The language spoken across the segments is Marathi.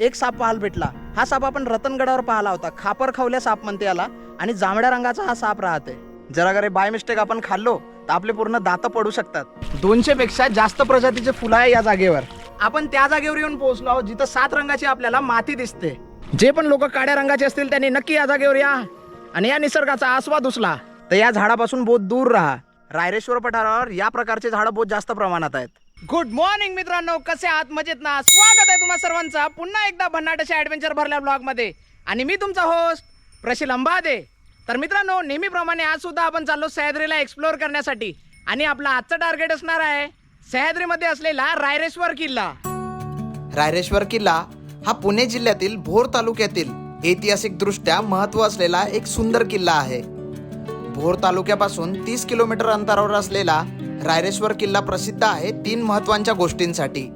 एक साप पाहायला भेटला. हा साप आपण रतनगडावर पाहिला होता. खापर खावल्या साप म्हणते याला. आणि जांभळ्या रंगाचा हा साप राहते. जरा घरी बाय मिस्टेक आपण खाल्लो तर आपले पूर्ण दात पडू शकतात. दोनशे पेक्षा जास्त प्रजातीचे फुलं आहे या जागेवर. आपण त्या जागेवर येऊन पोहोचलो आहोत जिथं सात रंगाची आपल्याला माती दिसते. जे पण लोक काळ्या रंगाचे असतील त्यांनी नक्की या जागेवर या. आणि या निसर्गाचा आस्वाद उचला. तर या झाडापासून बहुत दूर राहा. रायरेश्वर पठारावर या प्रकारचे झाडं बहुत जास्त प्रमाणात आहेत. गुड मॉर्निंग मित्रांनो. कसे आहात? मजेत ना? स्वागत आहे तुम्हा सर्वांचा. पुन्हा एकदा भन्नाटाच्या ॲडव्हेंचर भरल्या ब्लॉगमध्ये आणि मी तुमचा होस्ट प्रशिल अंबादे. तर मित्रांनो नेहमीप्रमाणे आज सुद्धा आपण चाललो सह्याद्रीला एक्सप्लोअर करण्यासाठी. आणि आपला आजचा टार्गेट असणार आहे सह्याद्रीमध्ये असलेला रायरेश्वर किल्ला. रायरेश्वर किल्ला हा पुणे जिल्ह्यातील भोर तालुक्यातील ऐतिहासिकदृष्ट्या महत्त्व महत्त्व असलेला एक सुंदर किल्ला आहे. भोर तालुक्यापासून तीस किलोमीटर अंतरावर असलेला रायरेश्वर किल्ला प्रसिद्ध आहे तीन महत्त्वांच्या गोष्टींसाठी.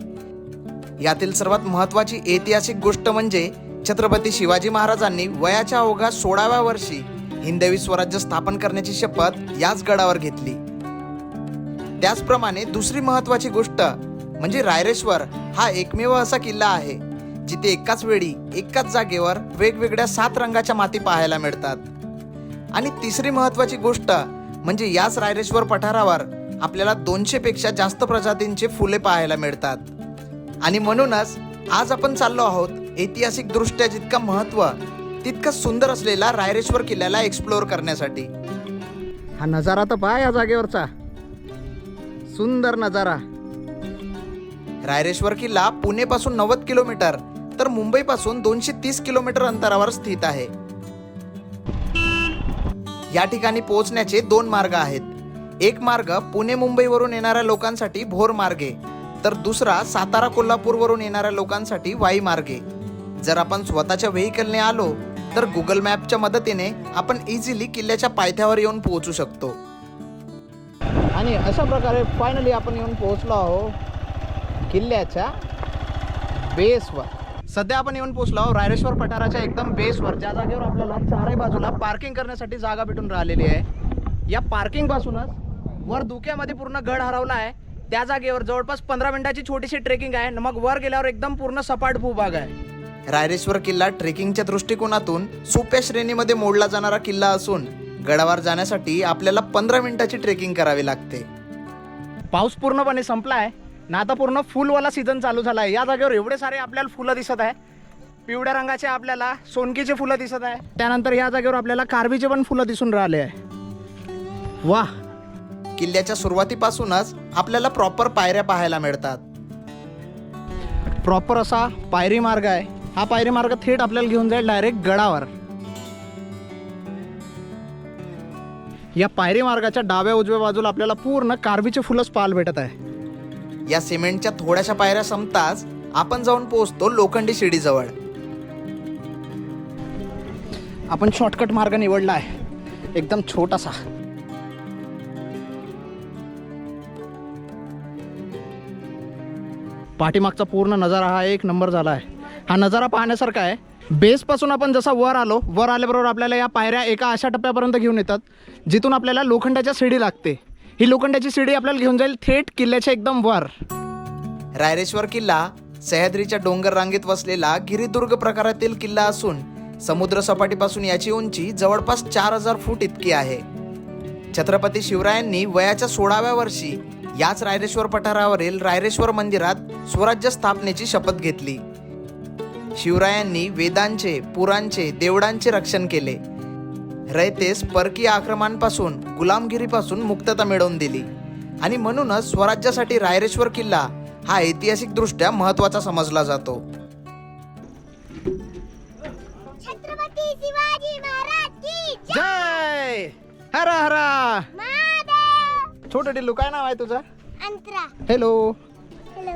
यातील सर्वात महत्वाची ऐतिहासिक गोष्ट म्हणजे छत्रपती शिवाजी महाराजांनी वयाच्या अवघा सोळाव्या वर्षी हिंदवी स्वराज्य स्थापन करण्याची शपथ याच गडावर घेतली. त्याचप्रमाणे दुसरी महत्वाची गोष्ट म्हणजे रायरेश्वर हा एकमेव असा किल्ला आहे जिथे एकाच वेळी एकाच जागेवर वेगवेगळ्या सात रंगाच्या माती पाहायला मिळतात. आणि तिसरी महत्वाची गोष्ट म्हणजे याच रायरेश्वर पठारावर आपल्याला दोनशेपेक्षा जास्त प्रजातींचे फुले पाहायला मिळतात. आणि म्हणूनच आज आपण चाललो आहोत ऐतिहासिकदृष्ट्या जितकं महत्त्व तितकं सुंदर असलेला रायरेश्वर किल्ल्याला एक्सप्लोअर करण्यासाठी. हा नजारा तर पहा या जागेवरचा. सुंदर नजारा. रायरेश्वर किल्ला पुणेपासून नव्वद किलोमीटर तर मुंबईपासून दोनशे तीस किलोमीटर अंतरावर स्थित आहे. या ठिकाणी पोहोचण्याचे दोन मार्ग आहेत. एक मार्ग पुणे मुंबईवरून येणाऱ्या लोकांसाठी भोर मार्गे तर दुसरा सातारा कोल्हापूरवरून येणाऱ्या लोकांसाठी वाई मार्गे. जर आपण स्वतःच्या व्हेकलने आलो तर गुगल मॅपच्या मदतीने आपण इझिली किल्ल्याच्या पायथ्यावर येऊन पोहोचू शकतो. आणि अशा प्रकारे फायनली आपण येऊन पोहोचलो आहो किल्ल्याच्या बेसवर सध्या आपण येऊन पोहोचलो आहोत रायरेश्वर पठाराच्या एकदम बेसवर ज्या जागेवर आपल्याला चारही बाजूला पार्किंग करण्यासाठी जागा भेटून राहिलेली आहे. या पार्किंगपासूनच वर धुक्यामध्ये पूर्ण गड हरवला आहे. त्या जागेवर जवळपास पंधरा मिनिटाची छोटीशी ट्रेकिंग आहे. मग वर गेल्यावर एकदम पूर्ण सपाट भूभाग आहे. रायरेश्वर किल्ला ट्रेकिंगच्या दृष्टिकोनातून सोप्या श्रेणीमध्ये मोडला जाणारा किल्ला असून गडावर जाण्यासाठी आपल्याला पंधरा मिनिटाची ट्रेकिंग करावी लागते. पाऊस पूर्णपणे संपला आहे ना आता पूर्ण फुलवाला सीझन चालू झाला आहे या जागेवर एवढे सारे आपल्याला फुलं दिसत आहे. पिवळ्या रंगाचे आपल्याला सोनकीचे फुलं दिसत आहे. त्यानंतर या जागेवर आपल्याला कारवीचे पण फुलं दिसून राहिले आहे. वा किल्ल्याच्या सुरुवातीपासूनच आपल्याला प्रॉपर पायऱ्या पाहायला मिळतात. प्रॉपर असा पायरी मार्ग आहे. हा पायरी मार्ग थेट आपल्याला घेऊन जाईल डायरेक्ट गडावर. या पायरी मार्गाच्या डाव्या उजव्या बाजूला आपल्याला पूर्ण कारवीचे फुलंच पाहायला भेटत आहे. या सिमेंटच्या थोड्याशा पायऱ्या संपताच आपण जाऊन पोहोचतो लोखंडी शिडीजवळ. आपण शॉर्टकट मार्ग निवडला आहे. एकदम छोटासा. पाठीमागचा पूर्ण नजारा हा एक नंबर झाला आहे. हा नजारा पाहण्यासारखा आहे. बेसपासून आपण जसा वर आलो वर आल्याबरोबर आपल्याला या पायऱ्या एका अशा टप्प्यापर्यंत घेऊन येतात जिथून आपल्याला लोखंडाच्या शिडी लागते. ही लोखंडाची शिडी आपल्याला घेऊन जाईल थेट किल्ल्याच्या एकदम वर. रायरेश्वर किल्ला सह्याद्रीच्या डोंगर रांगेत वसलेला गिरिदुर्ग प्रकारातील किल्ला असून समुद्र सपाटीपासून याची उंची जवळपास चार हजार फूट इतकी आहे. छत्रपती शिवरायांनी वयाच्या सोळाव्या वर्षी याच रायरेश्वर पठारावरील रायरेश्वर मंदिरात स्वराज्य स्थापनेची शपथ घेतली. शिवरायांनी वेदांचे पुरांचे देवडांचे रक्षण केले. रयतेस परकीय आक्रमणांपासून गुलामगिरीपासून मुक्तता मिळवून दिली. आणि म्हणूनच स्वराज्यासाठी रायरेश्वर किल्ला हा ऐतिहासिकदृष्ट्या महत्त्वाचा समजला जातो. छत्रपती शिवाजी महाराज की जय! हरा हरा! छोटं टिल्लू काय नाव आहे तुझं? अंतरा. हॅलो हॅलो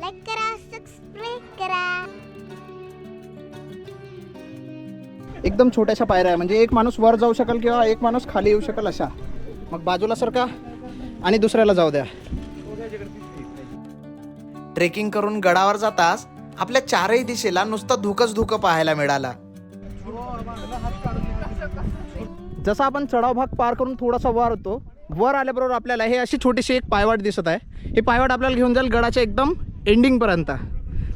लाईक करा सबस्क्राईब करा. एकदम छोट्याशा पायऱ्या आहे. म्हणजे एक माणूस वर जाऊ शकेल किंवा एक माणूस खाली येऊ शकेल अशा. मग बाजूला सरका आणि दुसऱ्याला जाऊ द्या. ट्रेकिंग करून गडावर जाताच आपल्या चारही दिशेला नुसतं धुकच धुकं पाहायला मिळाला. जसा आपण चढाव भाग पार करून थोडासा वर होतो वर आल्याबरोबर आपल्याला हे अशी छोटीशी एक पायवाट दिसत आहे. ही पायवाट आपल्याला घेऊन जाईल गडाच्या एकदम एंडिंगपर्यंत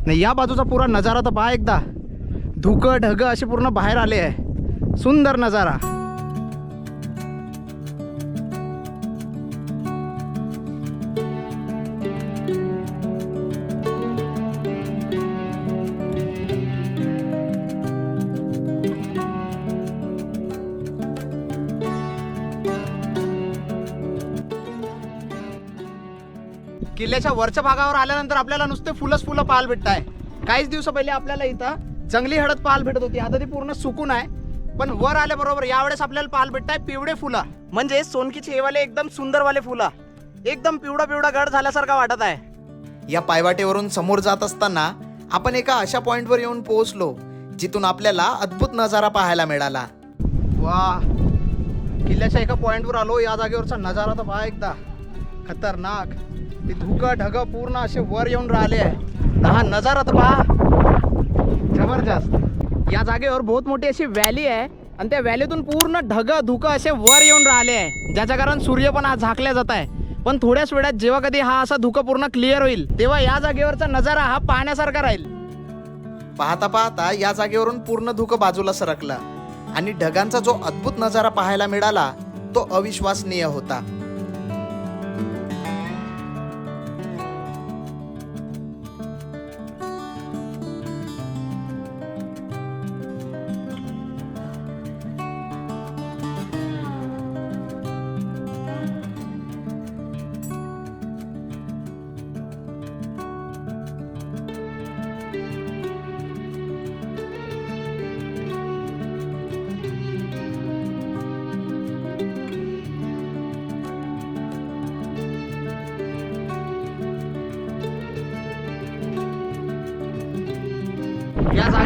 नाही या बाजूचा पुरा नजारा तर पहा एकदा. धुकं ढगं असे पूर्ण बाहेर आले आहे. सुंदर नजारा. किल्ल्याच्या वरच्या भागावर आल्यानंतर आपल्याला नुसते फुलंच फुलं पाहायला भेटत आहे काहीच दिवस पहिले आपल्याला इथं जंगली हळद पाहायला भेटत होती. आता ती पूर्ण सुकून आहे. पण वर आल्याबरोबर यावेळेस आपल्याला पाहायला भेटत आहे पिवळे फुलं. म्हणजे सोनकीचे हेवाले एकदम सुंदरवाले फुलं. एकदम पिवळा पिवळा गड झाल्यासारखा वाटत आहे. या पायवाटेवरून समोर जात असताना आपण एका अशा पॉइंटवर येऊन पोहोचलो जिथून आपल्याला अद्भुत नजारा पाहायला मिळाला. वा. किल्ल्याच्या एका पॉइंटवर आलो. या जागेवरचा नजारा तर पहा एकदा. खतरनाक. ते धुकं ढगं पूर्ण असे वर येऊन राहिले आहे. तर हा नजारा तर पहा. जबरदस्त. या जागेवर बहुत मोठी अशी व्हॅली आहे. आणि त्या व्हॅलीतून पूर्ण ढगं धुकं असे वर येऊन राहिले आहे. ज्याच्या कारण सूर्य पण हा झाकल्या जात आहे. पण थोड्याच वेळात जेव्हा कधी हा असा धुकं पूर्ण क्लिअर होईल तेव्हा या जागेवरचा नजारा हा पाहण्यासारखा राहील. पाहता पाहता या जागेवरून पूर्ण धुकं बाजूला सरकलं. आणि ढगांचा जो अद्भुत नजारा पाहायला मिळाला तो अविश्वसनीय होता.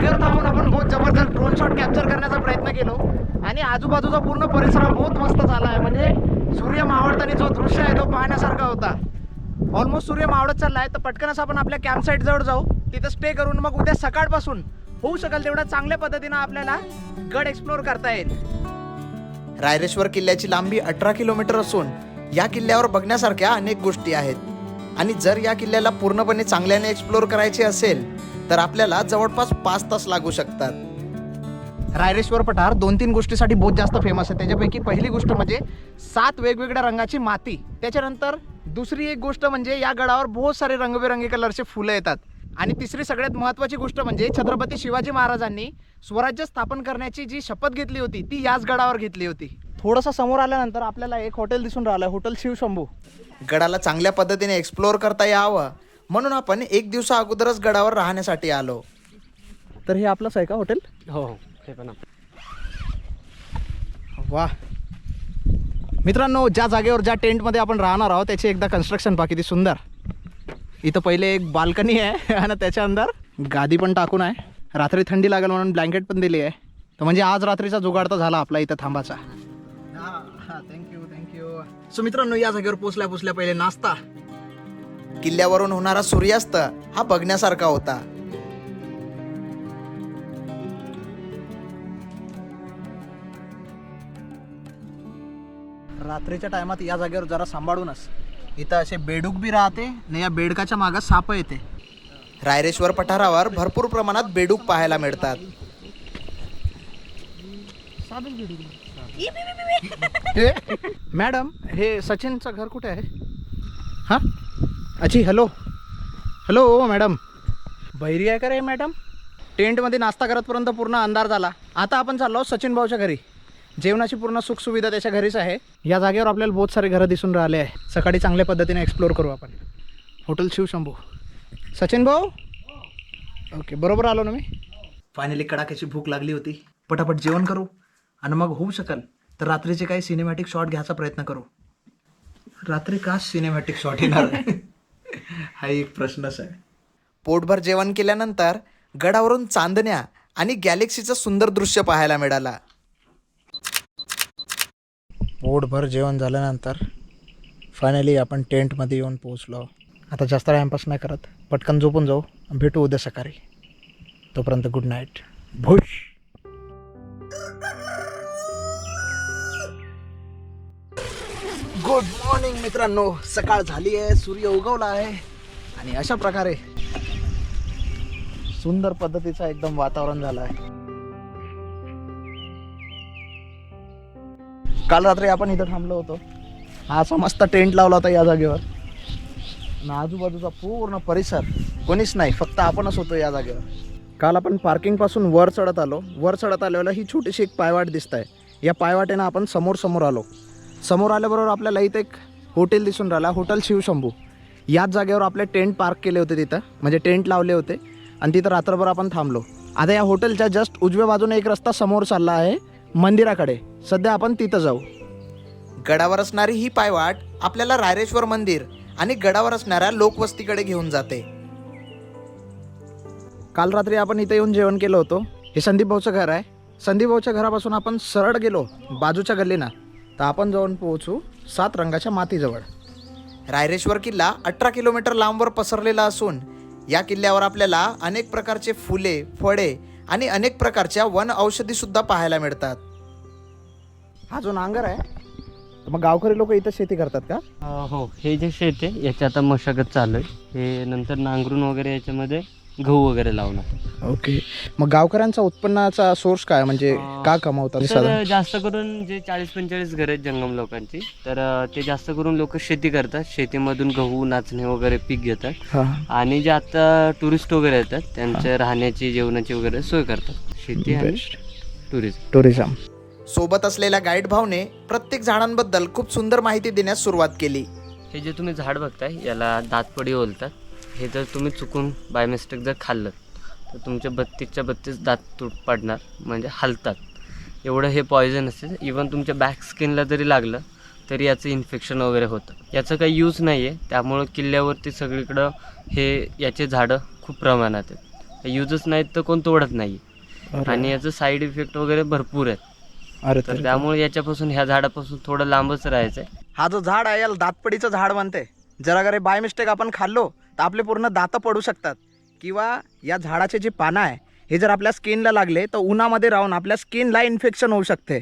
या थांबून आपण बहुत जबरदस्त ड्रोन शॉट कॅप्चर करण्याचा प्रयत्न केलो. आणि आजूबाजूचा पूर्ण परिसर बहुत मस्त झाला आहे. म्हणजे सूर्य मावळताना जो दृश्य आहे तो पाहण्यासारखा होता. ऑलमोस्ट सूर्य मावळत चालला आहे. तर पटकनच आपण आपल्या कॅम्प साईट जवळ जाऊ. तिथं स्टे करून मग उद्या सकाळपासून होऊ शकेल तेवढ्या चांगल्या पद्धतीनं आपल्याला गड एक्सप्लोअर करता येईल. रायरेश्वर किल्ल्याची लांबी अठरा किलोमीटर असून या किल्ल्यावर बघण्यासारख्या अनेक गोष्टी आहेत. आणि जर या किल्ल्याला पूर्णपणे चांगल्याने एक्सप्लोअर करायचे असेल तर आपल्याला जवळपास पाच तास लागू शकतात. रायरेश्वर पठार दोन तीन गोष्टीसाठी बहुत जास्त फेमस आहे. त्याच्यापैकी पहिली गोष्ट म्हणजे सात वेगवेगळ्या रंगाची माती. त्याच्यानंतर दुसरी एक गोष्ट म्हणजे या गडावर बहुत सारे रंगबेरंगी कलरचे फुलं येतात. आणि तिसरी सगळ्यात महत्त्वाची गोष्ट म्हणजे छत्रपती शिवाजी महाराजांनी स्वराज्य स्थापन करण्याची जी शपथ घेतली होती ती याच गडावर घेतली होती. थोडंसं समोर आल्यानंतर आपल्याला एक हॉटेल दिसून राहिलं हॉटेल शिवशंभू. गडाला चांगल्या पद्धतीने एक्सप्लोअर करता यावं. म्हणून आपण एक दिवसा अगोदरच गडावर राहण्यासाठी आलो. तर हे आपलंच आहे का हॉटेल हो हो. हे पण वा. मित्रांनो ज्या जागेवर ज्या टेंटमध्ये आपण राहणार आहोत त्याची एकदा कन्स्ट्रक्शन पहा किती सुंदर. इथं पहिले एक बाल्कनी आहे आणि त्याच्या अंदर गादी पण टाकून आहे. रात्री थंडी लागेल म्हणून ब्लँकेट पण दिली आहे. तर म्हणजे आज रात्रीचा जुगाड तर झाला आपला इथं थांबाचा. थँक्यू थँक्यू सो मित्रांनो या जागेवर पोचल्या पोचल्या पहिले नाश्ता. किल्ल्यावरून होणारा सूर्यास्त हा बघण्यासारखा होता. रात्रीच्या टायमात या जागेवर जरा सांभाळूनच. इथं असे बेडूक बी राहते आणि या बेडकाच्या मागं साप येते. रायरेश्वर पठारावर भरपूर प्रमाणात बेडूक पाहायला मिळतात. मॅडम हे सचिनचं घर कुठे आहे? हां? अच्छी हॅलो हॅलो मॅडम बहिरी आहे का रे मॅडम टेंटमध्ये नाश्ता करतपर्यंत पूर्ण अंधार झाला. आता आपण चाललो सचिन भाऊच्या घरी. जेवणाची पूर्ण सुखसुविधा त्याच्या घरीच आहे. या जागेवर आपल्याला बहुत सारे घरं दिसून राहिले आहे. सकाळी चांगल्या पद्धतीने एक्सप्लोअर करू आपण. हॉटेल शिवशंभू सचिन भाऊ? ओके बरोबर आलो ना मी? फायनली कडाक्याची भूक लागली होती. पटापट जेवण करू. आणि मग होऊ शकेल तर रात्रीचे काही सिनेमॅटिक शॉट घ्यायचा प्रयत्न करू. रात्री का सिनेमॅटिक शॉट येणार? हा एक प्रश्नच आहे. पोटभर जेवण केल्यानंतर गडावरून चांदण्या आणि गॅलेक्सीचं सुंदर दृश्य पाहायला मिळाला. पोटभर जेवण झाल्यानंतर फायनली आपण टेंटमध्ये येऊन पोहोचलो. आता जास्त टाईमपास नाही करत. पटकन झोपून जाऊ. भेटू उद्या सकाळी. तोपर्यंत गुड नाईट भुश गुड मॉर्निंग मित्रांनो. सकाळ झाली आहे सूर्य उगवला आहे. आणि अशा प्रकारे सुंदर पद्धतीचं एकदम वातावरण झालं आहे. काल रात्री आपण इथं थांबलो होतो. हा असा मस्त टेंट लावला होता या जागेवर. आणि आजूबाजूचा पूर्ण परिसर कोणीच नाही फक्त आपणच होतो या जागेवर. काल आपण पार्किंगपासून वर चढत आलो. वर चढत आल्यावर ही छोटीशी एक पायवाट दिसत आहे. या पायवाटेनं आपण समोर समोर आलो. समोर आल्याबरोबर आपल्याला इथे एक हॉटेल दिसून राहिला. हॉटेल शिवशंभू. याच जागेवर आपले टेंट पार्क केले होते तिथं. म्हणजे टेंट लावले होते. आणि तिथं रात्रभर आपण थांबलो. आता या हॉटेलच्या जस्ट उजव्या बाजूने एक रस्ता समोर चालला आहे. मंदिराकडे. सध्या आपण तिथं जाऊ. गडावर असणारी ही पायवाट आपल्याला रायरेश्वर मंदिर आणि गडावर असणाऱ्या लोकवस्तीकडे घेऊन जाते. काल रात्री आपण इथे येऊन जेवण केलं होतं. हे संदीप भाऊचं घर आहे. संदीप भाऊच्या घरापासून आपण सरळ गेलो. बाजूच्या गल्लीना. तर आपण जाऊन पोहोचू सात रंगाच्या मातीजवळ. रायरेश्वर किल्ला अठरा किलोमीटर लांबवर पसरलेला असून या किल्ल्यावर आपल्याला अनेक प्रकारचे फुले फळे आणि अनेक प्रकारच्या वन औषधी सुद्धा पाहायला मिळतात. हा जो नांगर आहे मग गावकरी लोक इथं शेती करतात का? अ, हो हे जे शेत आहे याची आता मशागत चालू आहे. हे नंतर नांगरून वगैरे याच्यामध्ये गहू वगैरे लावणार ओके. मग गावकऱ्यांचा उत्पन्नाचा सोर्स काय? म्हणजे का कमावतात तर जास्त करून जे चाळीस पंचेचाळीस घर आहेत जंगम लोकांची तर अ, ते जास्त करून लोक शेती करतात. शेतीमधून गहू नाचणे वगैरे पीक घेतात. हा. आणि जे आता टुरिस्ट वगैरे येतात त्यांच्या राहण्याची जेवणाची वगैरे सोय करतात. शेती आणि बेस्ट टुरिझम टुरिझम सोबत असलेल्या गाईड भावने प्रत्येक झाडांबद्दल खूप सुंदर माहिती देण्यास सुरुवात केली. हे जे तुम्ही झाड बघताय याला दातपडी बोलतात हे जर तुम्ही चुकून बाय मिस्टेक जर खाल्लं तर तुमच्या बत्तीसच्या बत्तीस दात तुट पडणार म्हणजे हलतात. एवढं हे पॉयझन असते इवन तुमच्या बॅक स्किनला जरी लागलं तरी याचं इन्फेक्शन वगैरे होतं. याचं काही यूज नाही आहे त्यामुळं किल्ल्यावरती सगळीकडं हे याचे झाडं खूप प्रमाणात आहेत. यूजच नाहीत तर कोण तोडत नाही आणि याचं साईड इफेक्ट वगैरे भरपूर आहेत. अरे तर त्यामुळे याच्यापासून ह्या झाडापासून थोडं लांबच राहायचं आहे हा जो झाड आहे याला दातपडीचं झाड म्हणते. जर अगर बाय मिस्टेक आपण खाल्लो तर आपले पूर्ण दात पडू शकतात. किंवा या झाडाचे जे पानं आहे हे जर आपल्या स्किनला लागले तर उन्हामध्ये राहून आपल्या स्किनला इन्फेक्शन होऊ शकते.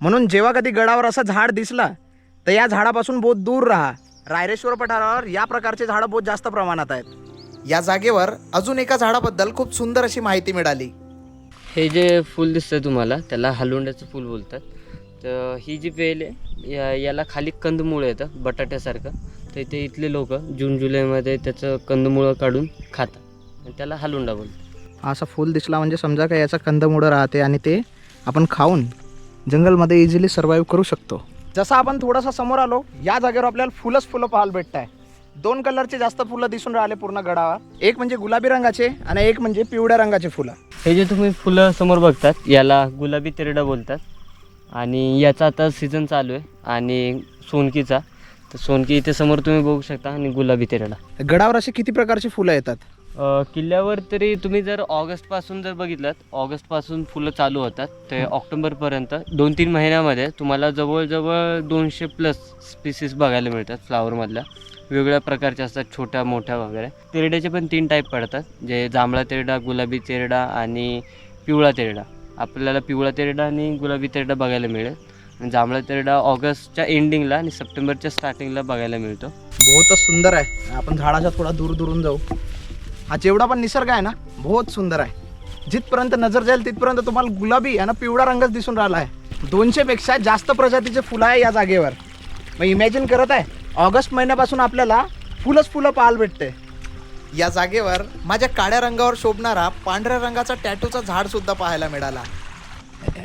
म्हणून जेव्हा कधी गडावर असं झाड दिसलं तर या झाडापासून बहुत दूर राहा. रायरेश्वर पठारावर या प्रकारचे झाडं बहुत जास्त प्रमाणात आहेत. या जागेवर अजून एका झाडाबद्दल खूप सुंदर अशी माहिती मिळाली. हे जे फूल दिसतंय तुम्हाला त्याला हलुंड्याचं फूल बोलतात. तर ही जी वेल आहे या याला खाली कंदमुळं येतं बटाट्यासारखं. तर ते इथले लोक जून जुलैमध्ये त्याचं कंदमुळं काढून खातात. आणि त्याला हलुंडा बोलतात. असा फूल दिसला म्हणजे समजा का याचा कंदमुळं राहते आणि ते आपण खाऊन जंगलमध्ये इझिली सर्वाईव्ह करू शकतो. जसं आपण थोडासा समोर आलो या जागेवर आपल्याला फुलंच फुलं पाहायला भेटत आहे दोन कलरचे जास्त फुलं दिसून राहिले पूर्ण गडावर. एक म्हणजे गुलाबी रंगाचे आणि एक म्हणजे पिवळ्या रंगाचे फुलं. हे जे तुम्ही फुलं समोर बघतात याला गुलाबी तेरडा बोलतात. आणि याचा आता सीझन चालू आहे आणि सोनकीचा. तर सोनकी इथे समोर तुम्ही बघू शकता आणि गुलाबी तेरडा. गडावर असे किती प्रकारची फुलं येतात? अ, किल्ल्यावर तरी तुम्ही जर ऑगस्टपासून जर बघितलं ऑगस्टपासून फुलं चालू होतात. ते ऑक्टोबरपर्यंत दोन तीन महिन्यामध्ये तुम्हाला जवळजवळ दोनशे प्लस स्पीसीस बघायला मिळतात फ्लावरमधल्या वेगवेगळ्या प्रकारच्या असतात छोट्या मोठ्या वगैरे. तेरड्याचे पण तीन टाईप पडतात जे जांभळा तेरडा गुलाबी तेरडा आणि पिवळा तेरडा. आपल्याला पिवळा तेरडा आणि गुलाबी तेरडा बघायला मिळेल. जांभळा तेरडा ऑगस्टच्या एंडिंगला आणि सप्टेंबरच्या स्टार्टिंगला बघायला मिळतो. बहुत सुंदर आहे. आपण झाडाच्या थोडा दूर दुरून जाऊ. हा जेवढा पण निसर्ग आहे ना बहुत सुंदर आहे. जिथपर्यंत नजर जाईल तिथपर्यंत तुम्हाला गुलाबी आणि पिवळा रंगच दिसून राहिला आहे. दोनशे पेक्षा जास्त प्रजातीचे फुलं आहे या जागेवर. मग इमॅजिन करत आहे ऑगस्ट महिन्यापासून आपल्याला फुलंच फुलं पाहायला भेटते. या जागेवर माझ्या काळ्या रंगावर शोभणारा पांढऱ्या रंगाचा टॅटूचा झाड सुद्धा पाहायला मिळाला.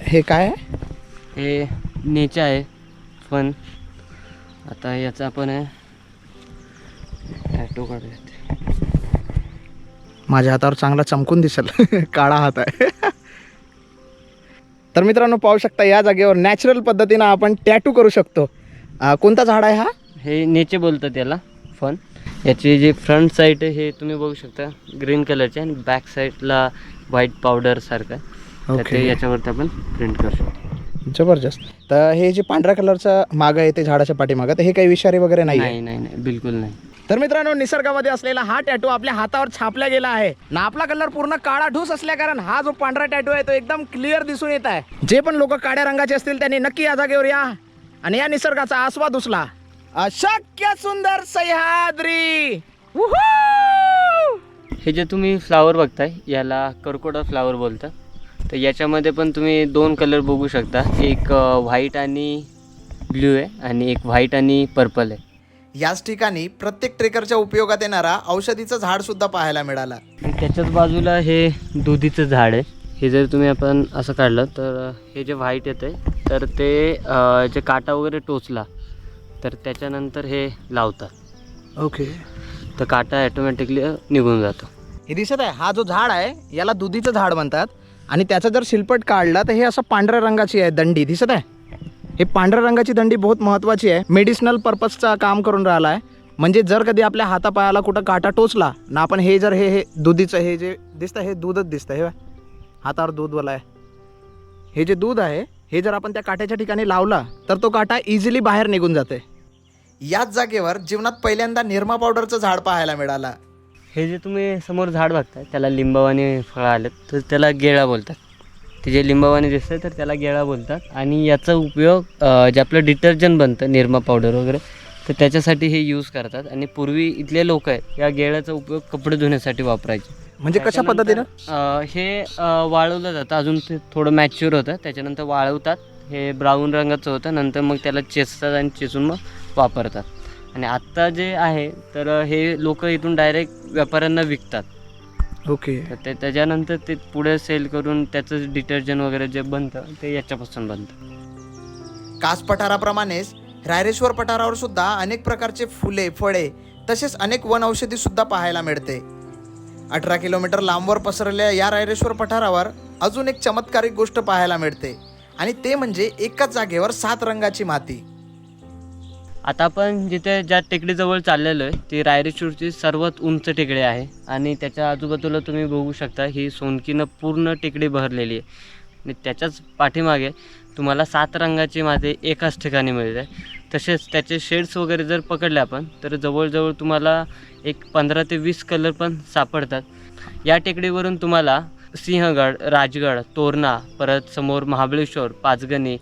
हे काय आहे? हे नेचे आहे पण आता याचा आपण आहे टॅटो काढूयात. माझ्या हातावर चांगला चमकून दिसेल. काळा हात आहे. तर मित्रांनो पाहू शकता या जागेवर नॅचरल पद्धतीनं आपण टॅटू करू शकतो. अं, कोणता झाड आहे हा? हे नेचे बोलतात याला फन याची जी फ्रंट साईड आहे हे तुम्ही बघू शकता ग्रीन कलरचे आणि बॅक साईडला व्हाईट पावडर सारखं. तर Okay. ते याच्यावरती आपण प्रिंट करू शकतो. जबरदस्त. तर हे जे पांढऱ्या कलरचं मागं आहे ते झाडाच्या पाठीमागं तर हे काही विषारी वगैरे नाही आहे नाही नाही नाही बिलकुल नाही. तर मित्रांनो निसर्गामध्ये असलेला हा टॅटू आपल्या हातावर छापला गेला आहे. ना आपला कलर पूर्ण काळा ठूस असल्या कारण हा जो पांढरा टॅटू आहे तो एकदम क्लिअर दिसून येत आहे. जे पण लोक काळ्या रंगाचे असतील त्यांनी नक्की या जागेवर या आणि या निसर्गाचा आस्वाद उचला. अशक्य सुंदर सह्याद्री! हे जे तुम्ही फ्लावर बघताय याला करकोडा फ्लावर बोलतात. तर याच्यामध्ये पण तुम्ही दोन कलर बघू शकता. एक व्हाईट आणि ब्ल्यू आहे आणि एक व्हाईट आणि पर्पल आहे. याच ठिकाणी प्रत्येक ट्रेकरच्या उपयोगात येणारा औषधीचं झाड सुद्धा पाहायला मिळाला. त्याच्याच बाजूला हे दुधीचं झाड आहे. हे जर तुम्ही आपण असं काढलं तर हे जे व्हाईट येतं तर ते जे काटा वगैरे टोचला तर त्याच्यानंतर हे लावतात. ओके. तर काटा ॲटोमॅटिकली निघून जातो. हे दिसत आहे हा जो झाड आहे याला दुधीचं झाड म्हणतात. आणि त्याचा जर शिलपट काढला तर हे असं पांढऱ्या रंगाची आहे दंडी दिसत आहे? हे पांढऱ्या रंगाची दंडी बहुत महत्त्वाची आहे. मेडिसिनल पर्पजचा काम करून राहिला आहे. म्हणजे जर कधी आपल्या हातापायाला कुठं काटा टोचला ना आपण हे जर हे हे दुधीचं हे जे दिसतं हे दूधच दिसतं हे हातावर दूधवाला आहे. हे जे दूध आहे हे जर आपण त्या काट्याच्या ठिकाणी लावला तर तो काटा इझिली बाहेर निघून जाते याच जागेवर जीवनात पहिल्यांदा निरमा पावडरचं झाड पाहायला मिळालं. हे जे तुम्ही समोर झाड बघताय त्याला लिंबावाने फळं आलेत तर त्याला गेळा बोलतात. ते जे लिंबावाने दिसतंय तर त्याला गेळा बोलतात. आणि याचा उपयोग जे आपलं डिटर्जंट बनतं निरमा पावडर वगैरे तर त्याच्यासाठी हे यूज करतात. आणि पूर्वी इथले लोक आहेत या गेळाचा उपयोग कपडे धुण्यासाठी वापरायचे. म्हणजे कशा पद्धतीनं? हे वाळवलं जातं. अजून ते थोडं मॅच्युअर होतं. त्याच्यानंतर वाळवतात. हे ब्राऊन रंगाचं होतं. नंतर मग त्याला चेचतात आणि चेचून मग वापरतात. आणि आत्ता जे आहे तर हे लोक इथून डायरेक्ट व्यापाऱ्यांना विकतात. ओके. तर ते त्याच्यानंतर ते पुढे सेल करून त्याचं डिटर्जंट वगैरे जे बनतं ते याच्यापासून बनतं. कास पठाराप्रमाणेच रायरेश्वर पठारावर सुद्धा अनेक प्रकारचे फुले फळे तसेच अनेक वन औषधी सुद्धा पाहायला मिळते. अठरा किलोमीटर लांबवर पसरलेल्या या रायरेश्वर पठारावर अजून एक चमत्कारिक गोष्ट पाहायला मिळते आणि ते म्हणजे एकाच जागेवर सात रंगाची माती. आता आपण जिथे ज्या टेकडीजवळ चाललेलो आहे ती रायरेश्वरची सर्वात उंच टेकडी आहे. आणि त्याच्या आजूबाजूला तुम्ही बघू शकता ही सोनकीनं पूर्ण टेकडी भरलेली आहे. आणि त्याच्याच पाठीमागे तुम्हाला सात रंगाची माती एकाच ठिकाणी मिळते. तसेच त्याचे शेड्स वगैरे जर पकडले आपण तर जवळजवळ तुम्हाला एक पंधरा ते वीस कलर पण सापडतात. या टेकडीवरून तुम्हाला सिंहगड राजगड तोरणा परत समोर महाबळेश्वर पाचगणी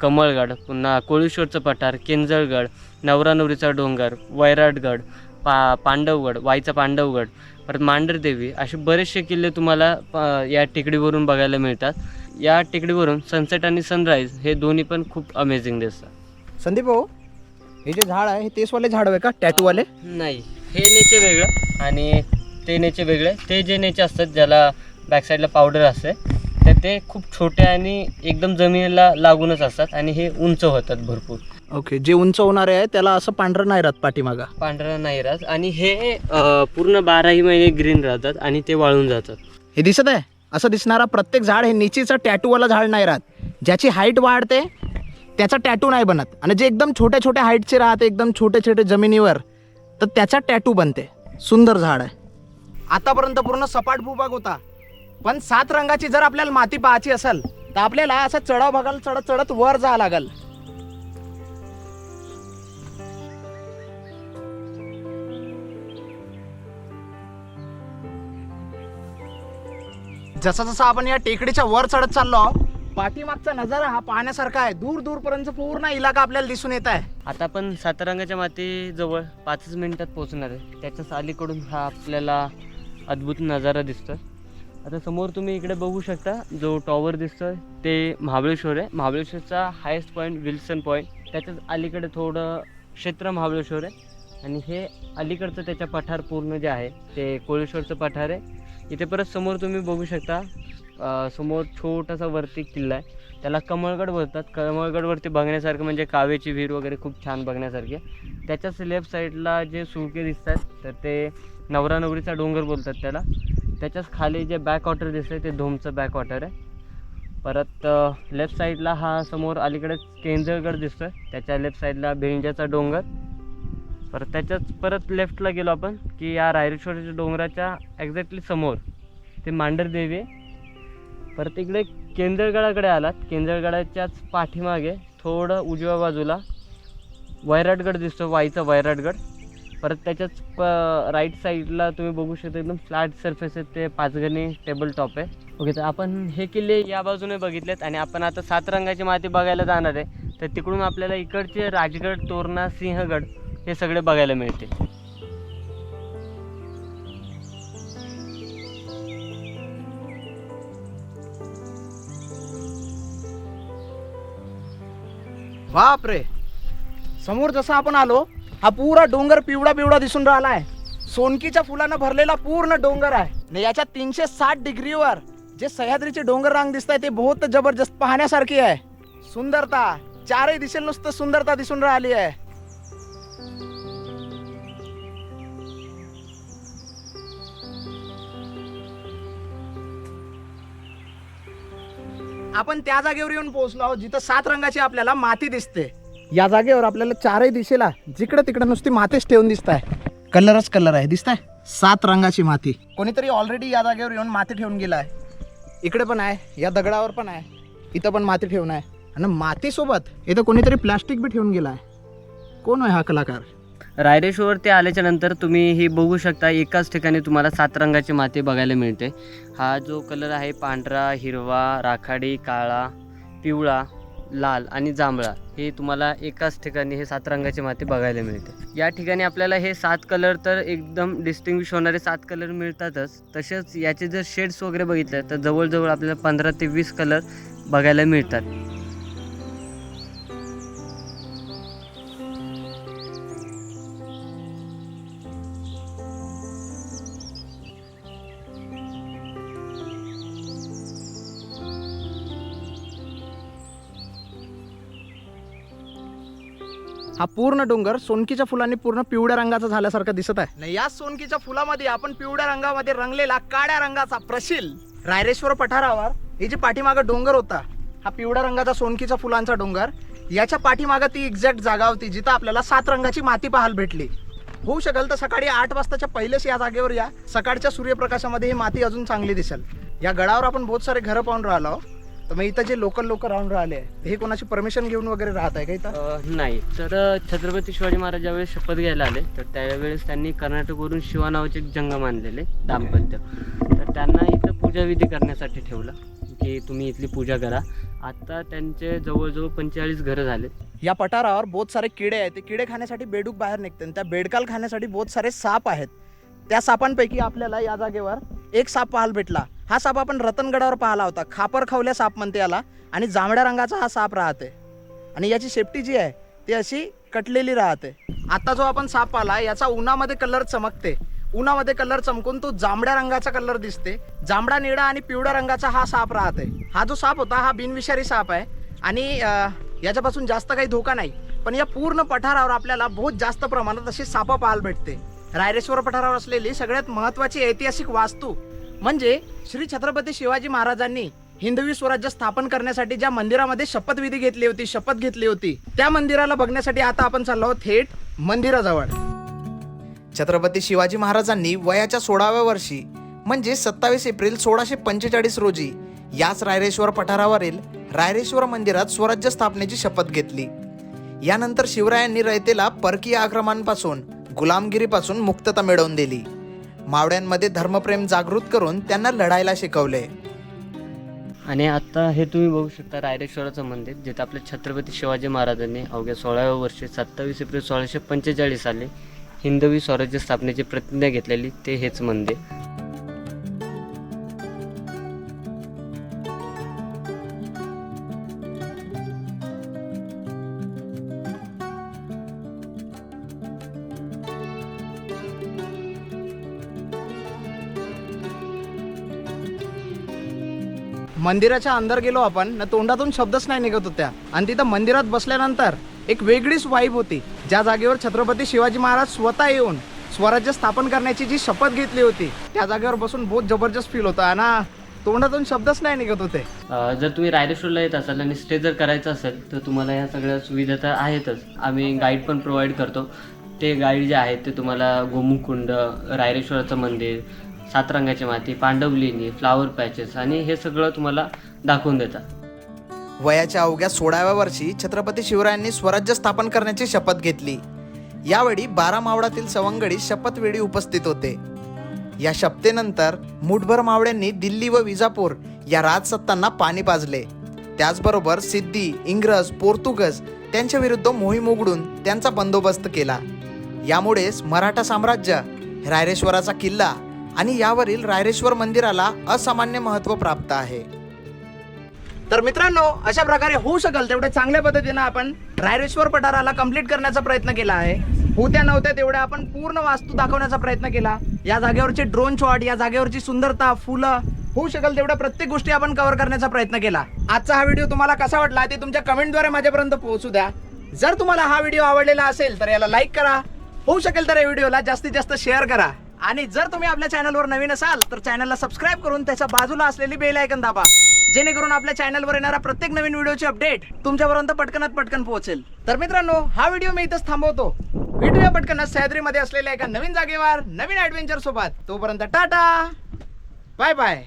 कमळगड पुन्हा कोळेश्वरचं पठार केंजळगड नवरानवरीचा डोंगर वैराटगड पा पांडवगड वाईचा पांडवगड परत मांढरदेवी असे बरेचसे किल्ले तुम्हाला या टेकडीवरून बघायला मिळतात. या टेकडीवरून सनसेट आणि सनराईज हे दोन्ही पण खूप अमेझिंग दिसतात. संदीप भाऊ हे जे झाड आहे हे तेचवाले झाड आहे का? टॅटूवाले? नाही. हे नेचे वेगळं आणि ते नेचे वेगळे. ते जे नेचे असतात ज्याला बॅक साईडला पावडर असते तर ते खूप छोटे आणि एकदम जमिनीला लागूनच असतात आणि हे उंच होतात भरपूर. ओके जे उंच होणारे आहे त्याला असं पांढरं नाही राहत पाठीमागा. पांढरा नाही राहत आणि हे अं, पूर्ण बाराही महिने ग्रीन राहतात आणि ते वाळून जातात. हे दिसत आहे? असं दिसणारा प्रत्येक झाड हे निचीचं टॅटूवाला झाड नाही राहत. ज्याची हाईट वाढते त्याचा टॅटू नाही बनत. आणि जे एकदम छोट्या छोट्या हाईटचे राहते एकदम छोटे छोटे जमिनीवर तर त्याचा टॅटू बनते. सुंदर झाड आहे. आतापर्यंत पूर्ण सपाट भूभाग होता. पण सात रंगाची जर आपल्याला माती पाहायची असेल तर आपल्याला असं चढाव बघायला चढत चढत वर जावं लागल. जसं जसं आपण या टेकडीच्या वर चढत चाललो पाठीमागचा नजारा हा पाहण्यासारखा आहे. दूर दूरपर्यंत पूर्ण इलाका आपल्याला दिसून येत आहे. आता आपण सातारंगाच्या मातीजवळ पाचच मिनिटात पोहोचणार आहे. त्याच्याच अलीकडून हा आपल्याला अद्भुत नजारा दिसतोय. आता समोर तुम्ही इकडे बघू शकता जो टॉवर दिसतोय ते महाबळेश्वर आहे. महाबळेश्वरचा हायेस्ट पॉईंट विल्सन पॉईंट त्याच्याच अलीकडे थोडं क्षेत्र महाबळेश्वर आहे. आणि हे अलीकडचं त्याच्या पठार पूर्ण जे आहे ते कोळेश्वरचं पठार आहे. इथे परत समोर तुम्ही बघू शकता समोर छोटासा वरती किल्ला आहे. त्याला कमळगड बोलतात. कमळगडवरती बघण्यासारखं म्हणजे कावेची विहीर वगैरे खूप छान बघण्यासारखी त्याच्याच लेफ्ट साईडला जे सुळके दिसतात तर ते नवरा नवरीचा डोंगर बोलतात त्याला. त्याच्याच खाली जे बॅक वॉटर दिसतंय ते धोमचं बॅक वॉटर आहे. परत लेफ्ट साईडला हा समोर अलीकडे केंजळगड दिसतोय. त्याच्या लेफ्ट साईडला भेंजाचा डोंगर. परत त्याच्याच परत लेफ्टला गेलो आपण की या रायरेश्वराच्या डोंगराच्या एक्झॅक्टली समोर. ते मांडरदेवी आहे. परत इकडे केंद्रगडाकडे आलात. केंद्रगडाच्याच पाठीमागे थोडं उजव्या बाजूला वैराटगड दिसतो वाईचा वैराटगड. परत त्याच्याच प राईट साईडला तुम्ही बघू शकता एकदम फ्लॅट सरफेस आहेत ते पाचगणी टेबल टॉप आहे. ओके तर आपण हे किल्ले या बाजूने बघितलेत आणि आपण आता सात रंगाची माती बघायला जाणार आहे. तर तिकडून आपल्याला इकडचे राजगड तोरणा सिंहगड हे सगळे बघायला मिळते बापरे! समोर जसं आपण आलो हा पुरा डोंगर पिवळा पिवळा दिसून राहिला आहे सोनकीच्या फुलानं भरलेला पूर्ण डोंगर आहे. याच्या तीनशे साठ डिग्रीवर जे सह्याद्रीचे डोंगर रांग दिसत आहे ते बहुत जबरदस्त पाहण्यासारखी आहे. सुंदरता चारही दिशेल नुसतं सुंदरता दिसून राहिली आहे. आपण त्या जागेवर येऊन पोहोचलो आहोत जिथं सात रंगाची आपल्याला माती दिसते. या जागेवर आपल्याला चारही दिशेला जिकडे तिकडे नुसती मातीच ठेवून दिसत आहे कलरच कलर आहे दिसत आहे सात रंगाची माती. कोणीतरी ऑलरेडी या जागेवर येऊन माती ठेवून गेला आहे इकडे पण आहे या दगडावर पण आहे इथं पण माती ठेवून आहे. आणि मातीसोबत इथं कोणीतरी प्लास्टिक बी ठेवून गेला आहे कोण आहे हा कलाकार? रायरेश्वरवरती आल्याच्यानंतर तुम्ही ही बघू शकता एकाच ठिकाणी तुम्हाला सात रंगाची माती बघायला मिळते. हा जो कलर आहे पांढरा हिरवा राखाडी काळा पिवळा लाल आणि जांभळा हे तुम्हाला एकाच ठिकाणी हे सात रंगाची माती बघायला मिळते. या ठिकाणी आपल्याला हे सात कलर तर एकदम डिस्टिंग्विश होणारे सात कलर मिळतातच. तसेच याचे जर शेड्स वगैरे बघितले तर जवळजवळ आपल्याला पंधरा ते वीस कलर बघायला मिळतात. हा पूर्ण डोंगर सोनकीच्या फुलांनी पूर्ण पिवळ्या रंगाचा झाल्यासारखं दिसत आहे. आणि या सोनकीच्या फुलामध्ये आपण पिवळ्या रंगामध्ये रंगलेला काळ्या रंगाचा प्रशील रायरेश्वर पठारावर हे जे पाठीमागं डोंगर होता हा पिवळ्या रंगाचा सोनकीचा फुलांचा डोंगर याच्या पाठीमागं ती एक्झॅक्ट जागा होती जिथं आपल्याला सात रंगाची माती पाहायला भेटली. होऊ शकेल तर सकाळी आठ वाजताच्या पहिलेच या जागेवर या सकाळच्या सूर्यप्रकाशामध्ये ही माती अजून चांगली दिसेल. या गडावर आपण बहुत सारे घरं पाहून राहिलो तर मग इथं जे लोकल लोक राहून राहिले हे कोणाची परमिशन घेऊन वगैरे राहत आहे का इथं? अ, नाही. तर छत्रपती शिवाजी महाराज ज्यावेळेस शपथ घ्यायला आले तर त्यावेळेस त्यांनी कर्नाटकवरून शिवा नावाचे एक जंगम आणलेले दाम्पत्य. तर त्यांना इथं पूजाविधी करण्यासाठी ठेवलं की तुम्ही इथली पूजा करा. आता त्यांचे जवळजवळ पंचेचाळीस घरं झालेत या पठारावर बहुत सारे किडे आहेत. ते किडे खाण्यासाठी बेडूक बाहेर निघते आणि त्या बेडकाल खाण्यासाठी बहुत सारे साप आहेत. त्या सापांपैकी आपल्याला या जागेवर एक साप पाहायला भेटला. हा साप आपण रतनगडावर पाहिला होता. खापर खवल्या साप म्हणते याला. आणि जांभळ्या रंगाचा हा साप राहते. आणि याची शेपटी जी आहे ती अशी कटलेली राहते. आता जो आपण साप आला याचा उन्हामध्ये कलर चमकते. उन्हामध्ये कलर चमकून तो जांभळ्या रंगाचा कलर दिसते. जांभळा निळा आणि पिवळ्या रंगाचा हा साप राहते. हा जो साप होता हा बिनविषारी साप आहे. आणि याच्यापासून जास्त काही धोका नाही. पण या पूर्ण पठारावर आपल्याला बहुत जास्त प्रमाणात अशी सापं पाहायला भेटते. रायरेश्वर पठारावर असलेली सगळ्यात महत्वाची ऐतिहासिक वास्तू म्हणजे श्री छत्रपती शिवाजी महाराजांनी हिंदवी स्वराज्य स्थापन करण्यासाठी ज्या मंदिरामध्ये शपथविधी घेतली होती शपथ घेतली होती त्या मंदिराला बघण्यासाठी आता आपण चाललो आहोत थेट मंदिराजवळ. छत्रपती शिवाजी महाराजांनी वयाच्या सोळाव्या वर्षी म्हणजे सत्तावीस एप्रिल सोळाशे पंचेचाळीस रोजी याच रायरेश्वर पठारावरील रायरेश्वर मंदिरात स्वराज्य स्थापनेची शपथ घेतली. यानंतर शिवरायांनी रयतेला परकीय आक्रमणापासून गुलामगिरीपासून मुक्तता मिळवून दिली. मावड्यांमध्ये धर्मप्रेम जागृत करून त्यांना लढायला शिकवले. आणि आता हे तुम्ही बघू शकता रायरेश्वराचं मंदिर जिथे आपल्या छत्रपती शिवाजी महाराजांनी अवघ्या सोळाव्या वर्षी सत्तावीस एप्रिल सोळाशे पंचेचाळीस साली हिंदवी स्वराज्य स्थापनेची प्रतिज्ञा घेतलेली ते हेच मंदिर. मंदिराच्या अंदर गेलो आपण ना तोंडातून शब्दच नाही निघत होत्या. आणि तिथं मंदिरात बसल्यानंतर एक वेगळीच वाईब होती. ज्या जागेवर छत्रपती शिवाजी महाराज स्वतः येऊन स्वराज्य स्थापन करण्याची जी शपथ घेतली होती त्या जागेवर बसून बहुत जबरदस्त फील होता. ना तोंडातून शब्दच नाही निघत होते. जर तुम्ही रायरेश्वरला येत असाल आणि स्टे जर करायचं असेल तर तुम्हाला ह्या सगळ्या सुविधा तर आहेतच. आम्ही गाईड पण प्रोव्हाइड करतो. ते गाईड जे आहेत ते तुम्हाला गोमुखकुंड रायरेश्वराचं मंदिर सातरंगाची माती पांडवलिनी फ्लावर पॅचेस आणि हे सगळं तुम्हाला दाखवून देतात. वयाच्या अवघ्या सोळाव्या वर्षी छत्रपती शिवरायांनी स्वराज्य स्थापन करण्याची शपथ घेतली. यावेळी बारा मावळातील सवंगडी शपथवेळी उपस्थित होते. या शपथेनंतर मुठभर मावळ्यांनी दिल्ली व विजापूर या राजसत्तांना पाणी पाजले. त्याचबरोबर सिद्धी इंग्रज पोर्तुगज त्यांच्या विरुद्ध मोहीम उघडून त्यांचा बंदोबस्त केला. यामुळेच मराठा साम्राज्य रायरेश्वराचा किल्ला आणि यावरील रायरेश्वर मंदिराला असामान्य महत्त्व प्राप्त आहे. तर मित्रांनो अशा प्रकारे होऊ शकेल तेवढ्या चांगल्या पद्धतीनं आपण रायरेश्वर पठाराला कंप्लीट करण्याचा प्रयत्न केला आहे. होत्या नव्हत्या तेवढ्या आपण पूर्ण वास्तू दाखवण्याचा प्रयत्न केला. या जागेवरचे ड्रोन शॉट या जागेवरची सुंदरता फुलं होऊ शकेल तेवढ्या प्रत्येक गोष्टी आपण कव्हर करण्याचा प्रयत्न केला. आजचा हा व्हिडिओ तुम्हाला कसा वाटला ते तुमच्या कमेंटद्वारे माझ्यापर्यंत पोहोचू द्या. जर तुम्हाला हा व्हिडिओ आवडलेला असेल तर याला लाईक करा. होऊ शकेल तर या व्हिडिओला जास्तीत जास्त शेअर करा. आणि जर तुम्ही आपल्या चॅनलवर नवीन असाल तर चॅनलला सबस्क्राईब करून त्याच्या बाजूला असलेली बेल आयकन दाबा. जेणेकरून आपल्या चॅनलवर येणारा प्रत्येक नवीन व्हिडिओची अपडेट तुमच्यापर्यंत पटकनात पटकन पोहोचेल. तर मित्रांनो हा व्हिडिओ मी इथंच थांबवतो. भेटूया पटकन सह्याद्रीमध्ये असलेल्या एका नवीन जागेवर नवीन ऍडव्हेंचर सोबत. तोपर्यंत टाटा. Bye bye